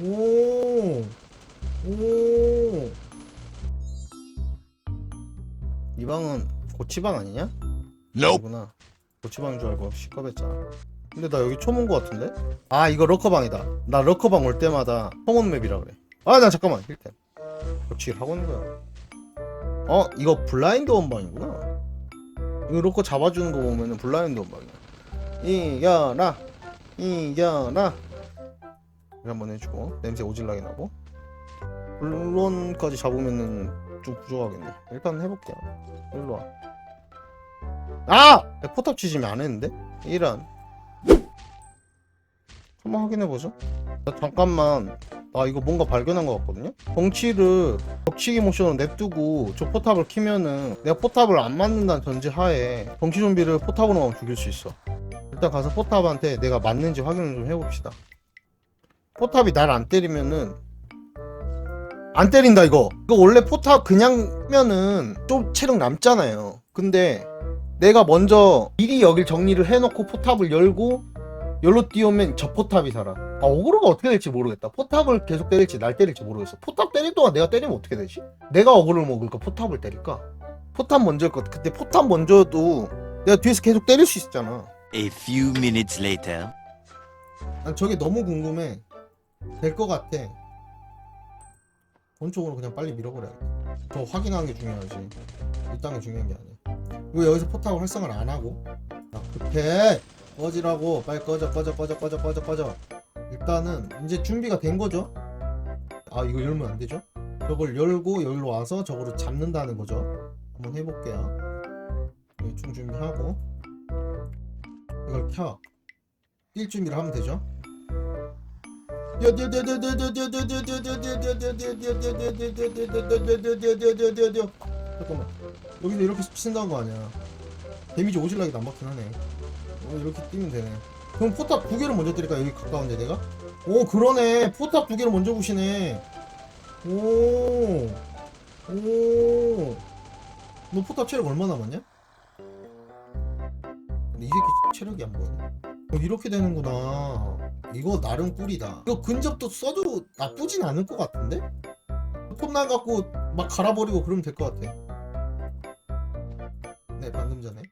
오. 오. 이 방은 고치방 아니냐? Nope. 구나 고치방인 줄 알고 시겁했잖아. 근데 나 여기 처음 온 거 같은데? 아 이거 러커방이다. 나 러커방 올 때마다 커먼 맵이라 그래. 아 나 잠깐만 힐템. 고치기를 하고 있는 거야. 어 이거 블라인드 원방이구나. 이거 러커 잡아주는 거 보면은 블라인드 원방이야. 이겨라 이겨라. 한번 해주고 냄새 오질나게 나고. 물론까지 잡으면은 좀 부족하겠네. 일단 해볼게요. 일로 와. 아! 야, 포탑 지짐이 안 했는데? 이런. 한번 확인해보죠. 자, 잠깐만. 나 이거 뭔가 발견한 것 같거든요? 덩치를 벽치기 모션으로 냅두고 저 포탑을 키면은 내가 포탑을 안 맞는다는 전제 하에 덩치 좀비를 포탑으로만 죽일 수 있어. 일단 가서 포탑한테 내가 맞는지 확인을 좀 해봅시다. 포탑이 날 안 때리면은 안 때린다 이거. 이거 원래 포탑 그냥 면은 좀 체력 남잖아요. 근데 내가 먼저 미리 여길 정리를 해놓고 포탑을 열고 열로 뛰어오면 저 포탑이 살아. 아 어그로가 어떻게 될지 모르겠다. 포탑을 계속 때릴지 날 때릴지 모르겠어. 포탑 때릴 동안 내가 때리면 어떻게 되지? 내가 어그로를 먹을까? 포탑을 때릴까? 포탑 먼저일 것 같아. 그때 포탑 먼저도 내가 뒤에서 계속 때릴 수 있잖아. A few minutes later. 난 저게 너무 궁금해. 될 것 같아. 본쪽으로 그냥 빨리 밀어버려야겠다. 더 확인하는 게 중요하지. 일단은 중요한 게 아니야. 왜 여기서 포탑을 활성화를 안 하고? 아, 급해! 꺼지라고! 빨리 꺼져, 꺼져, 꺼져, 꺼져, 꺼져, 꺼져. 일단은 이제 준비가 된 거죠? 아, 이거 열면 안 되죠? 저걸 열고 여기로 와서 저거를 잡는다는 거죠. 한번 해볼게요. 대충 준비하고 이걸 켜. 뛸 준비를 하면 되죠? 잠깐만. 여기서 이렇게 친다는 거 아니야. 데미지 오질라게 안 받긴 하네. 어, 이렇게 뛰면 되네. 그럼 포탑 두 개를 먼저 때릴까 여기 가까운데 내가? 오 그러네. 포탑 두 개를 먼저 부시네. 오오너 포탑 체력 얼마 남았냐? 근데 이 새끼 체력이 안 보이네. 어, 이렇게 되는구나. 이거 나름 꿀이다. 이거 근접도 써도 나쁘진 않을 것 같은데? 톱날 갖고 막 갈아버리고 그러면 될 것 같아. 네, 방금 전에.